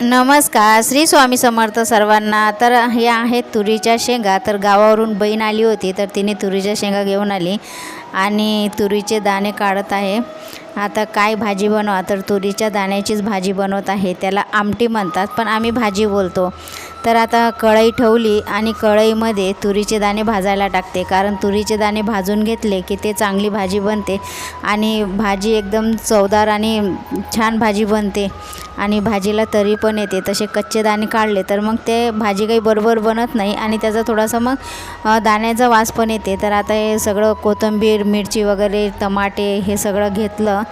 नमस्कार श्री स्वामी समर्थ सर्वांना. तर हे आहेत तुरीच्या शेंगा. तर गावावरून बहीण आली होती तर तिने तुरीच्या शेंगा घेऊन आली आणि तुरीचे दाणे काढत आहे. आता काय भाजी बनवा? तर तुरीच्या दाण्याचीच भाजी बनवत आहे. त्याला आमटी म्हणतात पण आम्ही भाजी बोलतो. तर आता कढई ठेवली आणि कढईमध्ये तुरीचे दाणे भाजायला टाकते. कारण तुरीचे दाणे भाजून घेतले की ते चांगली भाजी बनते आणि भाजी एकदम चवदार आणि छान भाजी बनते. आणि भाजीला तरी पण येते. तसे कच्चे दाणे काढले तर मग ते भाजी काही बरोबर बनत नाही आणि त्याचा थोडासा मग दाण्याचा वास पण येते. तर आता हे सगळं कोथिंबीर मिरची वगैरे टमाटे हे सगळं घेतलं.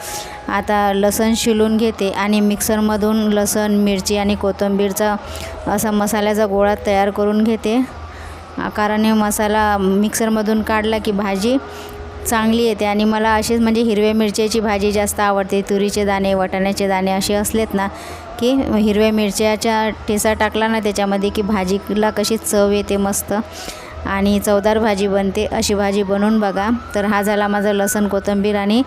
आता लसण शिलून घेते आणि मिक्सरमधून लसण मिरची आणि कोथिंबीरचा असा मसाल्याचा गोळा तयार करून घेते. कारण हे मसाला मिक्सरमधून काढला की भाजी चांगली येते आणि मला अशीच म्हणजे हिरव्या मिरच्याची भाजी जास्त आवडते तुरीचे दाणे वाटाण्याचे दाणे असे असलेत ना की हिरव्या मिरच्याच्या ठेसा टाकला ना त्याच्यामध्ये की भाजीला कशी चव येते मस्त. आणि चवदार भाजी बनते अशी भाजी बनवून बघा. तर हा झाला माझा लसण कोथिंबीर आणि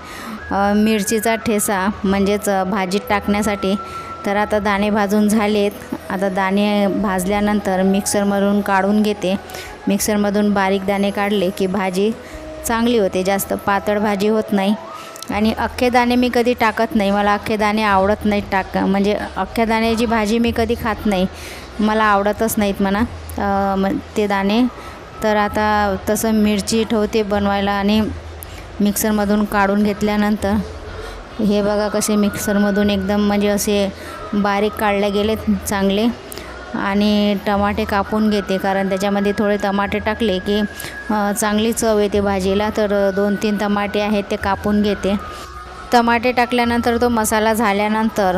मिरचीचा ठेसा म्हणजेच भाजीत टाकण्यासाठी. तर आता दाणे भाजून झालेत. आता दाणे भाजल्यानंतर मिक्सरमधून काढून घेते. मिक्सरमधून बारीक दाणे काढले की भाजी चांगली होते जास्त पातळ भाजी होत नाही. आणि अख्खे दाणे मी कधी टाकत नाही मला अख्खे दाणे आवडत नाहीत टाक म्हणजे अख्ख्या दाण्याची भाजी मी कधी खात नाही. मला आवडतच नाहीत म्हणा ते दाणे. तर आता तसं मिरची ठेवते बनवायला आणि मिक्सरमधून काढून घेतल्यानंतर हे बघा कसे मिक्सरमधून एकदम म्हणजे असे बारीक काढले गेलेत चांगले. आणि टमाटे कापून घेते कारण त्याच्यामध्ये थोडे टमाटे टाकले की चांगली चव येते भाजीला. तर दोन तीन टमाटे आहेत ते कापून घेते. टमाटे टाकल्यानंतर तो मसाला झाल्यानंतर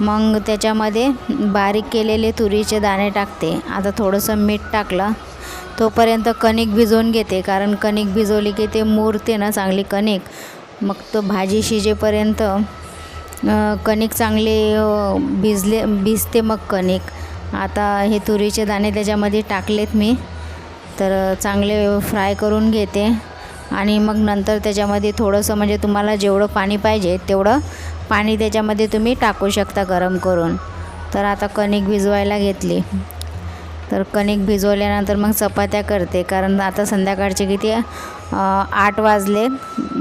मग त्याच्यामध्ये बारीक केलेले तुरीचे दाणे टाकते. आता थोडंसं मीठ टाकलं तोपर्यंत कणिक भिजवून घेते कारण कणिक भिजवली की ते मुरते ना चांगली कणिक. मग तो भाजी शिजेपर्यंत कणिक चांगले भिजले भिजते मग कणिक. आता हे तुरीचे दाणे त्याच्यामध्ये टाकलेत मी. तर चांगले फ्राय करून घेते. आणि मग नंतर त्याच्यामध्ये थोडंसं म्हणजे तुम्हाला जेवढं पाणी पाहिजे तेवढं पाणी त्याच्यामध्ये तुम्ही टाकू शकता गरम करून. तर आता कणिक भिजवायला घेतली. तर कणिक भिजवल्यानंतर मग चपात्या करते. कारण आता संध्याकाळचे किती आठ वाजले.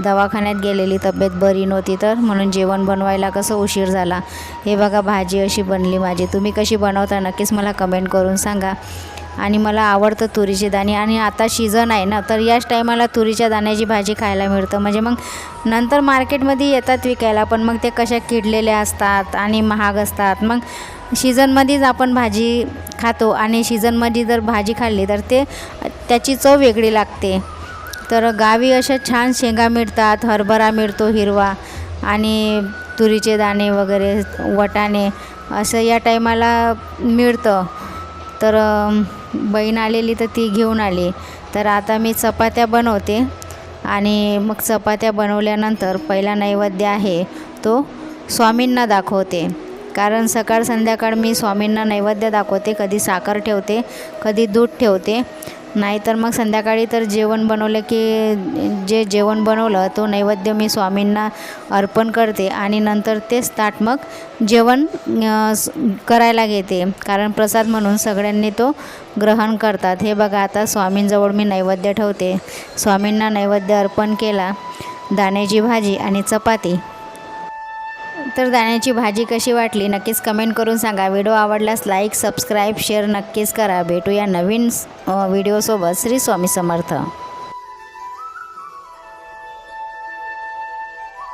दवाखान्यात गेलेली तब्येत बरी नव्हती तर. म्हणून जेवण बनवायला कसं उशीर झाला. हे बघा भाजी अशी बनली माझी. तुम्ही कशी बनवता नक्कीच मला कमेंट करून सांगा. आणि मला आवडतं तुरीचे दाणे. आणि आता सीझन आहे ना तर याच टायमाला तुरीच्या दाण्याची भाजी खायला मिळतं. म्हणजे मग नंतर मार्केटमध्ये येतात विकायला पण मग ते कशा किडलेल्या असतात आणि महाग असतात. मग सीझनमध्येच आपण भाजी खातो आणि सीझनमध्ये जर भाजी खाल्ली तर ते त्याची चव वेगळी लागते. तर गावी अशा छान शेंगा मिळतात हरभरा मिळतो हिरवा आणि तुरीचे दाणे वगैरे वटाणे असं या टायमाला मिळतं. तर बहीण आलेली तर ती घेऊन आली. तर आता मी चपात्या बनवते. आणि मग चपात्या बनवल्यानंतर पहिला नैवेद्य आहे तो स्वामींना दाखवते. कारण सकाळ संध्याकाळ मी स्वामींना नैवेद्य दाखवते. कधी साखर ठेवते कधी दूध ठेवते. नाहीतर मग संध्याकाळी तर जेवण बनवलं की जे जेवण बनवलं तो नैवेद्य मी स्वामींना अर्पण करते आणि नंतर तेच ताट मग जेवण करायला घेते. कारण प्रसाद म्हणून सगळ्यांनी तो ग्रहण करतात. हे बघा आता स्वामींजवळ मी नैवेद्य ठेवते. स्वामींना नैवेद्य अर्पण केला. दाण्याची भाजी आणि चपाती. तर दाण्याची भाजी कशी वाटली नक्कीच कमेंट करून सांगा. व्हिडिओ आवडल्यास लाईक सबस्क्राईब शेअर नक्कीच करा. भेटूया नवीन व्हिडिओसोबत श्री स्वामी समर्थ.